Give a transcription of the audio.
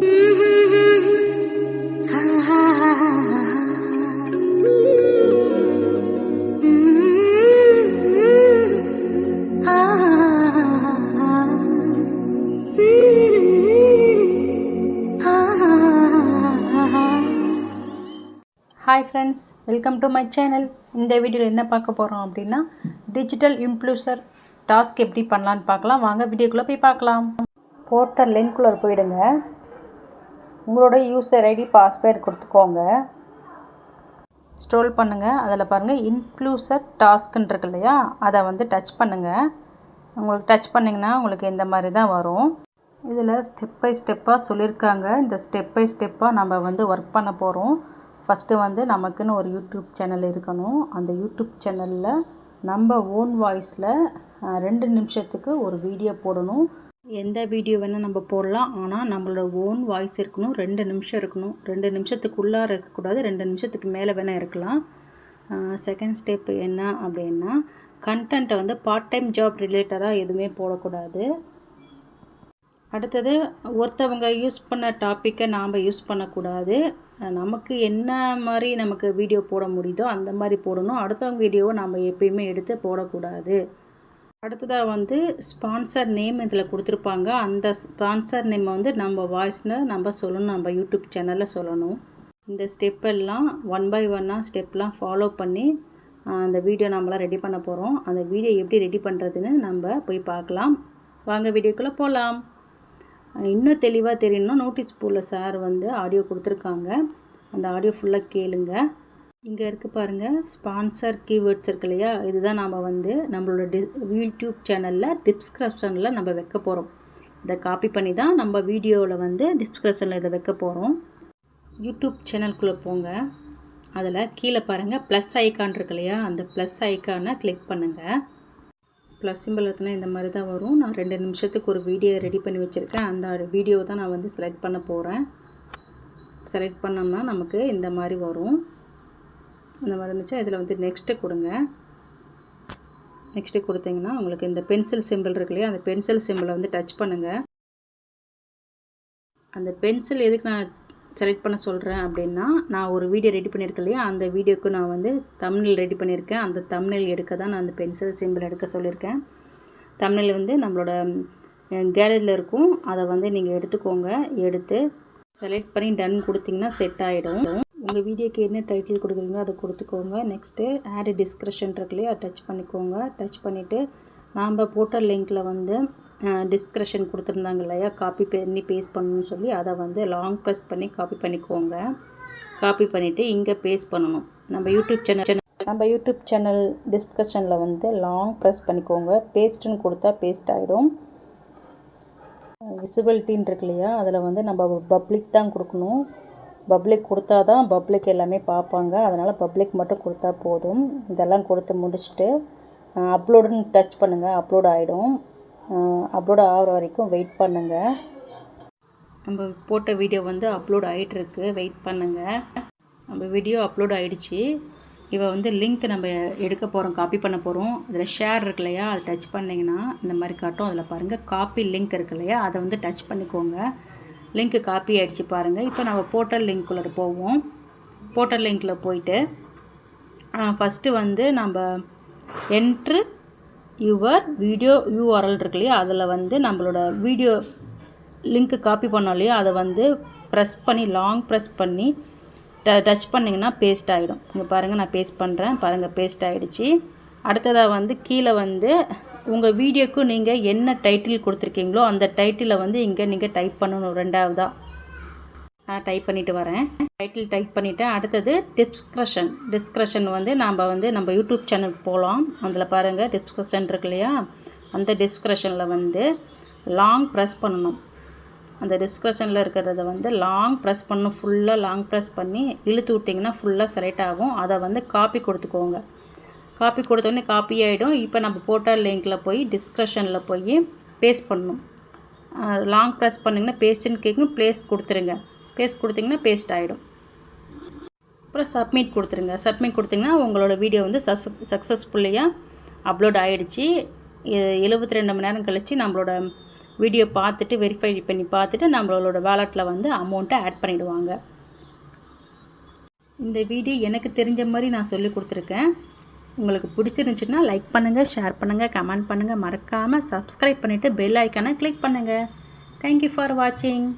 Hi friends welcome to my channel இந்த வீடியோவில் என்ன பார்க்க போகிறோம் அப்படின்னா டிஜிட்டல் இன்ஃப்ளூசர் டாஸ்க் எப்படி பண்ணலான்னு பார்க்கலாம். வாங்க வீடியோக்குள்ளே போய் பார்க்கலாம். போட்ட லிங்க்குள்ளே போயிடுங்க. உங்களோட யூசர் ஐடி பாஸ்வேர்டு கொடுத்துக்கோங்க. ஸ்ட்ரோல் பண்ணுங்கள் அதில் பாருங்கள் இன்க்ளூசர் டாஸ்க்குன்னு இருக்கு இல்லையா? அதை வந்து டச் பண்ணுங்கள் உங்களுக்கு டச் பண்ணிங்கன்னா உங்களுக்கு இந்த மாதிரி தான் வரும். இதில் ஸ்டெப் பை ஸ்டெப்பாக சொல்லியிருக்காங்க இந்த ஸ்டெப் பை ஸ்டெப்பாக நம்ம வந்து ஒர்க் பண்ண போகிறோம் ஃபஸ்ட்டு வந்து நமக்குன்னு ஒரு யூடியூப் சேனல் இருக்கணும். அந்த யூடியூப் சேனலில் நம்ம ஓன் வாய்ஸில் ரெண்டு நிமிஷத்துக்கு ஒரு வீடியோ போடணும். எந்த வீடியோ வேணால் நம்ம போடலாம். ஆனால் நம்மளோட ஓன் வாய்ஸ் இருக்கணும். ரெண்டு நிமிஷம் இருக்கணும். ரெண்டு நிமிஷத்துக்குள்ளார இருக்கக்கூடாது. ரெண்டு நிமிஷத்துக்கு மேலே வேணால் இருக்கலாம். செகண்ட் ஸ்டெப் என்ன அப்படின்னா கண்டென்ட்டை வந்து பார்ட் டைம் ஜாப் ரிலேட்டடாக எதுவுமே போடக்கூடாது. அடுத்தது ஒருத்தவங்க யூஸ் பண்ண டாப்பிக்கை நாம் யூஸ் பண்ணக்கூடாது. நமக்கு என்ன மாதிரி நமக்கு வீடியோ போட முடியுதோ அந்த மாதிரி போடணும். அடுத்தவங்க வீடியோவை நம்ம எப்பயுமே எடுத்து போடக்கூடாது. அடுத்ததாக வந்து ஸ்பான்சர் நேம் இதில் கொடுத்துருப்பாங்க. அந்த ஸ்பான்சர் நேம் வந்து நம்ம வாய்ஸில் நம்ம சொல்லணும். நம்ம யூடியூப் சேனலில் சொல்லணும். இந்த ஸ்டெப்பெல்லாம் ஒன் பை ஒன்னாக ஸ்டெப்லாம் ஃபாலோ பண்ணி அந்த வீடியோ நம்மளாம் ரெடி பண்ண போகிறோம் அந்த வீடியோ எப்படி ரெடி பண்ணுறதுன்னு நம்ம போய் பார்க்கலாம். வாங்க வீடியோக்குள்ளே போகலாம் இன்னும் தெளிவாக தெரியணும்னா நோட்டீஸ் போர்டில் சார் வந்து ஆடியோ கொடுத்துருக்காங்க. அந்த ஆடியோ ஃபுல்லாக கேளுங்கள் இங்கே இருக்குது பாருங்கள் ஸ்பான்சர் கீவேர்ட்ஸ் இருக்கு இல்லையா? இதுதான் நாம் வந்து நம்மளோட டி யூடியூப் சேனலில் டிஸ்கிரிப்ஷனில் நம்ம வைக்க போகிறோம் இதை காப்பி பண்ணி தான் நம்ம வீடியோவில் வந்து டிஸ்கிரிப்ஷனில் இதை வைக்க போகிறோம் யூடியூப் சேனல்குள்ளே போங்க. அதில் கீழே பாருங்கள் ப்ளஸ் ஐக்கான் இருக்கு இல்லையா? அந்த ப்ளஸ் ஐக்கானை கிளிக் பண்ணுங்கள் ப்ளஸ் சிம்பிள் எடுத்தனா இந்த மாதிரி தான் வரும். நான் ரெண்டு நிமிஷத்துக்கு ஒரு வீடியோ ரெடி பண்ணி வச்சுருக்கேன். அந்த வீடியோ தான் நான் வந்து செலக்ட் பண்ண போகிறேன் செலக்ட் பண்ணோம்னா நமக்கு இந்த மாதிரி வரும். அந்த மாதிரி இருந்துச்சு? இதில் வந்து நெக்ஸ்ட்டு கொடுங்க. நெக்ஸ்ட்டு கொடுத்தீங்கன்னா உங்களுக்கு இந்த பென்சில் சிம்பிள் இருக்கு இல்லையா? அந்த பென்சில் சிம்பிளை வந்து டச் பண்ணுங்கள் அந்த பென்சில் எதுக்கு நான் செலக்ட் பண்ண சொல்கிறேன் அப்படின்னா நான் ஒரு வீடியோ ரெடி பண்ணியிருக்கேன் இல்லையா? அந்த வீடியோக்கு நான் வந்து தமிழில் ரெடி பண்ணியிருக்கேன். அந்த தமிழில் எடுக்க தான் நான் அந்த பென்சில் சிம்பிள் எடுக்க சொல்லியிருக்கேன். தமிழில் வந்து நம்மளோட கேலரியில் இருக்கும். அதை வந்து நீங்கள் எடுத்துக்கோங்க. எடுத்து செலக்ட் பண்ணி டன் கொடுத்தீங்கன்னா செட் ஆகிடும் உங்கள் வீடியோக்கு என்ன டைட்டில் கொடுக்குறீங்களோ அதை கொடுத்துக்கோங்க. நெக்ஸ்ட்டு ஆட் டிஸ்கிரிப்ஷன் இருக்கு டச் பண்ணிக்கோங்க. டச் பண்ணிவிட்டு நாம் போட்ட லிங்க்கில் வந்து டிஸ்கிரிப்ஷன் கொடுத்துருந்தாங்க இல்லையா காப்பி பண்ணி பேஸ்ட் பண்ணணும்னு சொல்லி அதை வந்து லாங் ப்ரெஸ் பண்ணி காப்பி பண்ணிக்கோங்க. காப்பி பண்ணிவிட்டு இங்கே பேஸ்ட் பண்ணணும். நம்ம யூடியூப் சேனல் நம்ம யூடியூப் சேனல் டிஸ்கஷனில் வந்து லாங் ப்ரெஸ் பண்ணிக்கோங்க. பேஸ்ட்டுன்னு கொடுத்தா பேஸ்ட் ஆகிடும் விசிபிலிட்டின்னு இருக்கு இல்லையா அதில் வந்து நம்ம பப்ளிக் தான் கொடுக்கணும். பப்ளிக் கொடுத்தா தான் பப்ளிக் எல்லாமே பார்ப்பாங்க. அதனால் பப்ளிக் மட்டும் கொடுத்தா போதும். இதெல்லாம் கொடுத்து முடிச்சுட்டு அப்லோடுன்னு டச் பண்ணுங்கள் அப்லோட் ஆகிடும் அப்லோட் ஆகிற வரைக்கும் வெயிட் பண்ணுங்கள் நம்ம போட்ட வீடியோ வந்து அப்லோட் ஆகிட்டுருக்கு வெயிட் பண்ணுங்கள் நம்ம வீடியோ அப்லோட் ஆகிடுச்சு இவ வந்து லிங்க் நம்ம எடுக்க போகிறோம் காப்பி பண்ண போகிறோம் அதில் ஷேர் இருக்கு இல்லையா? அதை டச் பண்ணிங்கன்னா இந்த மாதிரி காட்டும். அதில் பாருங்கள் காப்பி லிங்க் இருக்கு இல்லையா? அதை வந்து டச் பண்ணிக்கோங்க. லிங்க்கு காப்பி ஆகிடுச்சு பாருங்கள் இப்போ நம்ம போர்ட்டல் லிங்க்குள்ளே போவோம். போர்ட்டல் லிங்க்கில் போயிட்டு ஃபஸ்ட்டு வந்து நம்ம என்ட்ரு யுவர் வீடியோ யூஆர்எல் இருக்கு இல்லையா? அதில் வந்து நம்மளோட வீடியோ லிங்க்கு காப்பி பண்ணோம் இல்லையா? அதை வந்து ப்ரெஸ் பண்ணி லாங் ப்ரெஸ் பண்ணி ட டச் பண்ணிங்கன்னா பேஸ்ட் ஆகிடும் இங்கே பாருங்கள் நான் பேஸ்ட் பண்ணுறேன் பாருங்கள் பேஸ்ட் ஆகிடுச்சி அடுத்ததாக வந்து கீழே வந்து உங்கள் வீடியோக்கு நீங்கள் என்ன டைட்டில் கொடுத்துருக்கீங்களோ அந்த டைட்டிலை வந்து இங்கே நீங்கள் டைப் பண்ணணும் ரெண்டாவதாக நான் டைப் பண்ணிவிட்டு வரேன். டைட்டில் டைப் பண்ணிவிட்டேன் அடுத்தது டிஸ்கிரிப்ஷன் டிஸ்கிரஷன் வந்து நம்ம வந்து நம்ம யூடியூப் சேனலுக்கு போகலாம் அதில் பாருங்கள் டிஸ்கிரஷன் இருக்கு இல்லையா? அந்த டிஸ்கிரஷனில் வந்து லாங் ப்ரெஸ் பண்ணணும். அந்த டிஸ்கிரஷனில் இருக்கிறத வந்து லாங் ப்ரெஸ் பண்ணணும். ஃபுல்லாக லாங் ப்ரெஸ் பண்ணி இழுத்து விட்டிங்கன்னா ஃபுல்லாக செலக்ட் ஆகும். அதை வந்து காப்பி கொடுத்துக்கோங்க. காப்பி கொடுத்தோடனே காப்பி ஆகிடும் இப்போ நம்ம போட்ட லிங்க்கில் போய் டிஸ்கிரிப்ஷனில் போய் பேஸ்ட் பண்ணணும். லாங் ப்ரெஸ் பண்ணிங்கன்னா பேஸ்ட்டுன்னு கேட்கும். ப்ளேஸ் கொடுத்துருங்க. பேஸ்ட் கொடுத்திங்கன்னா பேஸ்ட் ஆகிடும் அப்புறம் சப்மிட் கொடுத்துருங்க. சப்மிட் கொடுத்திங்கன்னா உங்களோட வீடியோ வந்து சஸ் சக்ஸஸ்ஃபுல்லியாக அப்லோட் ஆகிடுச்சி எழுபத்தி ரெண்டு மணி நேரம் கழித்து நம்மளோட வீடியோ பார்த்துட்டு வெரிஃபை பண்ணி பார்த்துட்டு நம்மளோட வேலெட்டில் வந்து அமௌண்ட்டை ஆட் பண்ணிவிடுவாங்க இந்த வீடியோ எனக்கு தெரிஞ்ச மாதிரி நான் சொல்லி கொடுத்துருக்கேன். உங்களுக்கு பிடிச்சிருந்துச்சுன்னா லைக் பண்ணுங்கள் ஷேர் பண்ணுங்கள் கமெண்ட் பண்ணுங்கள் மறக்காமல் சப்ஸ்கிரைப் பண்ணிவிட்டு பெல் ஐக்கானை கிளிக் பண்ணுங்கள் தேங்க்யூ ஃபார் வாட்சிங்